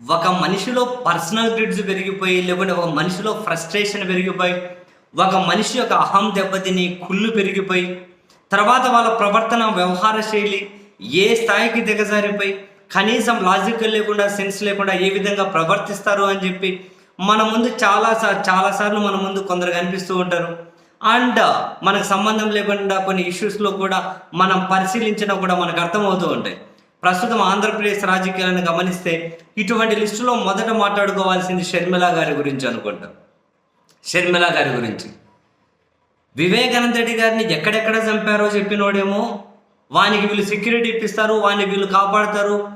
ఒక మనిషిలో personal grids పెరిగిపోయి లేకుంటే ఒక మనిషిలో ఫ్రస్ట్రేషన్ పెరిగిపోయి ఒక మనిషి యొక్క అహం దెబ్బతిని కుళ్ళు పెరిగిపోయి తర్వాత వాళ్ళ ప్రవర్తన వ్యవహార శైలి ఏ స్థాయికి దిగజారిపోయి కనీసం లాజిక్ లేకుండా సెన్స్ లేకుండా ఏ విధంగా ప్రవర్తిస్తారు అని చెప్పి మన ముందు చాలా సార్ చాలాసార్లు మన ముందు కొందరు కనిపిస్తూ ఉంటారు. అండ్ మనకు సంబంధం లేకుండా కొన్ని ఇష్యూస్లో కూడా మనం పరిశీలించినా కూడా మనకు అర్థమవుతూ ఉంటాయి. ప్రస్తుతం ఆంధ్రప్రదేశ్ రాజకీయాలను గమనిస్తే ఇటువంటి లిస్టులో మొదట మాట్లాడుకోవాల్సింది షర్మిల గారి గురించి అనుకుంటాం. షర్మిల గారి గురించి. వివేకానంద రెడ్డి గారిని ఎక్కడెక్కడ చంపారో చెప్పినోడేమో. వానికి వీళ్ళు సెక్యూరిటీ ఇప్పిస్తారు వాడిని వీళ్ళు కాపాడతారు.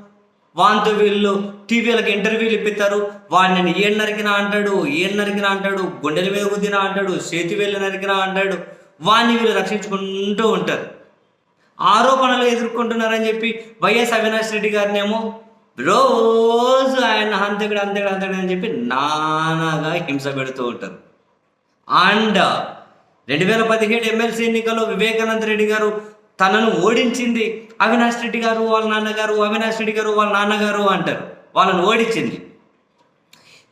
వానితో వీళ్ళు టీవీలకు ఇంటర్వ్యూలు ఇప్పిస్తారు. వాడిని ఏం నరికినా అంటాడు ఏం నరికినా అంటాడు గుండెల మీద గుద్దినా అంటాడు చేతి వేలు నరికినా అంటాడు. వాడిని వీళ్ళు రక్షించుకుంటూ ఉంటారు. ఆరోపణలు ఎదుర్కొంటున్నారని చెప్పి వైఎస్ అవినాష్ రెడ్డి గారినేమో రోజు ఆయన అంతకుడు అంతకుడు అంతకుడు అని చెప్పి నానాగా హింస పెడుతూ ఉంటారు. అండ్ రెండు వేల పదిహేడు ఎమ్మెల్సీ ఎన్నికల్లో వివేకానంద రెడ్డి గారు తనను ఓడించింది. అవినాష్ రెడ్డి గారు వాళ్ళ నాన్నగారు అవినాష్ రెడ్డి గారు వాళ్ళ నాన్నగారు అంటారు. వాళ్ళని ఓడించింది.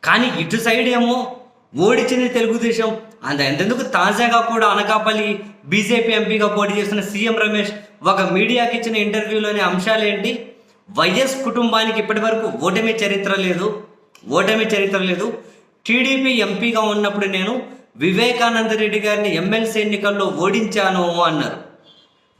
కానీ ఇటు సైడ్ ఏమో ఓడించింది తెలుగుదేశం. అంత ఎంతెందుకు తాజాగా కూడా అనకాపల్లి బీజేపీ ఎంపీగా పోటీ చేస్తున్న సీఎం రమేష్ ఒక మీడియాకి ఇచ్చిన ఇంటర్వ్యూలోని అంశాలు ఏంటి? వైఎస్ కుటుంబానికి ఇప్పటి వరకు ఓటమి చరిత్ర లేదు. ఓటమి చరిత్ర లేదు. టీడీపీ ఎంపీగా ఉన్నప్పుడు నేను వివేకానంద రెడ్డి గారిని ఎమ్మెల్సీ ఎన్నికల్లో ఓడించాను అన్నారు.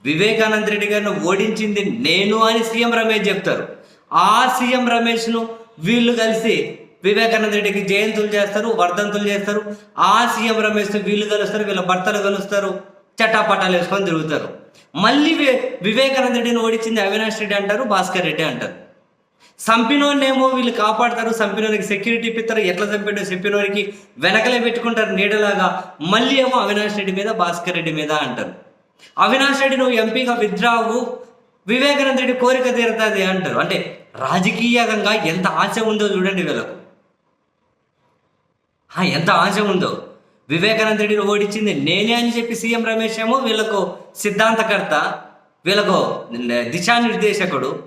వివేకానంద రెడ్డి గారిని ఓడించింది నేను అని సీఎం రమేష్ చెప్తారు. ఆ సీఎం రమేష్ను వీళ్ళు కలిసి వివేకానంద రెడ్డికి జయంతులు చేస్తారు వర్ధంతులు చేస్తారు. ఆ సీఎం రమేష్ వీళ్ళు కలుస్తారు వీళ్ళ భర్తలు కలుస్తారు చట్టాపట్టాలు వేసుకొని తిరుగుతారు. మళ్ళీ వి- వివేకానంద రెడ్డిని ఓడించింది అవినాష్ రెడ్డి అంటారు భాస్కర్ రెడ్డి అంటారు. చంపినోన్నేమో వీళ్ళు కాపాడతారు సంపినోనికి సెక్యూరిటీ ఇప్పిస్తారు ఎట్లా చంపాడో చెప్పినోనికి వెనకలే పెట్టుకుంటారు నీడలాగా. మళ్ళీ ఏమో అవినాష్ రెడ్డి మీద భాస్కర్ రెడ్డి మీద అంటారు. అవినాష్ రెడ్డి నువ్వు ఎంపీగా విత్డ్రావు వివేకానంద రెడ్డి కోరిక తీరుతుంది అంటారు. అంటే రాజకీయంగా ఎంత ఆశ ఉందో చూడండి వీళ్ళకు. ఎంత ఆశ ఉందో. వివేకానంద రెడ్డిని ఓడించింది నేనే అని చెప్పి సీఎం రమేష్ ఏమో వీళ్ళకు సిద్ధాంతకర్త వీళ్ళకు దిశానిర్దేశకుడు.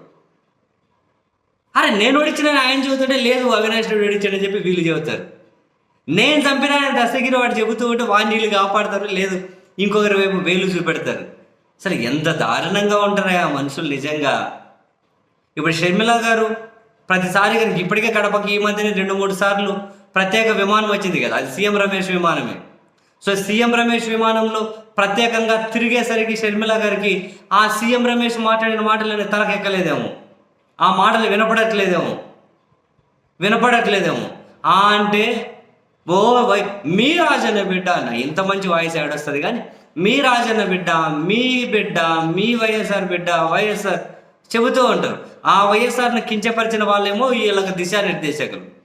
అరే నేను ఓడించిన ఆయన చెబుతుంటే లేదు అవినాష్ రెడ్డి ఓడించాడని చెప్పి వీళ్ళు చెబుతారు. నేను చంపిన దశగిరి వాడు చెబుతూ ఉంటే వాడిని వీళ్ళు కాపాడతారు లేదు ఇంకొకరి వైపు వేలు చూపెడతారు. అసలు ఎంత దారుణంగా ఉంటారా ఆ మనుషులు నిజంగా. ఇప్పుడు షర్మిల గారు ప్రతిసారి కనుక ఇప్పటికే కడపకి ఈ మధ్యనే రెండు మూడు సార్లు ప్రత్యేక విమానం వచ్చింది కదా అది సీఎం రమేష్ విమానమే. సో సీఎం రమేష్ విమానంలో ప్రత్యేకంగా తిరిగేసరికి షర్మిల గారికి ఆ సీఎం రమేష్ మాట్లాడిన మాటలని తలకెక్కలేదేమో. ఆ మాటలు వినపడట్లేదేమో. వినపడట్లేదేమో. ఆ అంటే ఓ వై మీ రాజన్న బిడ్డ అన్న ఇంత మంచి వాయిస్ వస్తుంది కానీ మీ రాజన్న బిడ్డ మీ బిడ్డ మీ వైఎస్ఆర్ బిడ్డ వైఎస్ఆర్ చెబుతూ ఉంటారు. ఆ వైఎస్ఆర్ని కించపరిచిన వాళ్ళేమో వీళ్ళకి దిశానిర్దేశకులు.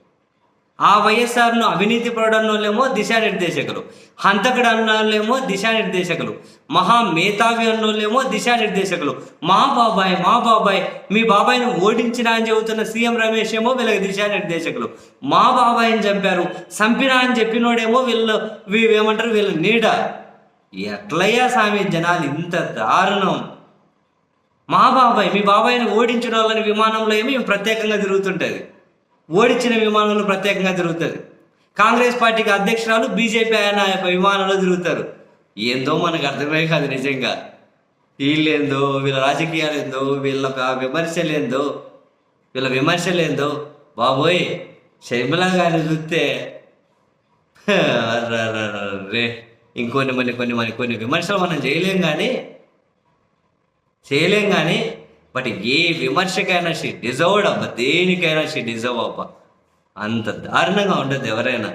ఆ వైఎస్ఆర్ను అవినీతి పడడంలోనేమో దిశానిర్దేశకులు హంతకుడు అన్నోళ్ళేమో దిశానిర్దేశకులు మహా మేధావి అన్నోళ్ళేమో దిశానిర్దేశకులు మా బాబాయ్ మా బాబాయ్ మీ బాబాయ్ని ఓడించినా అని చెబుతున్న సీఎం రమేష్ ఏమో వీళ్ళకి దిశానిర్దేశకులు మా బాబాయ్ని చంపారు చంపినా అని చెప్పినోడేమో వీళ్ళు వీవేమంటారు ఏమంటారు వీళ్ళ నీడ. ఎట్లయ్యా స్వామి జనాలు ఇంత దారుణం. మా బాబాయ్ మీ బాబాయ్ని ఓడించిన వాళ్ళని విమానంలో ఏమి ప్రత్యేకంగా తిరుగుతుంటుంది ఓడించిన విమానంలో ప్రత్యేకంగా తిరుగుతుంది కాంగ్రెస్ పార్టీకి అధ్యక్షురాలు బీజేపీ ఆయన యొక్క విమానంలో తిరుగుతారు. ఏందో మనకు అర్థమే కాదు నిజంగా. వీళ్ళేందో వీళ్ళ రాజకీయాలు ఏందో వీళ్ళ విమర్శలేందో వీళ్ళ విమర్శలు ఏందో బాబోయ్ షర్మిల గారిని చూస్తే రే ఇంకొన్ని కొన్ని కొన్ని మన కొన్ని విమర్శలు మనం చేయలేం కానీ చేయలేం కానీ బట్ ఏ విమర్శకైనా షీ డిజర్వ్డ్ అబ్బా దేనికైనా షీ డిజర్వ్ అబ్బా అంత దారుణంగా ఉంటుంది ఎవరైనా.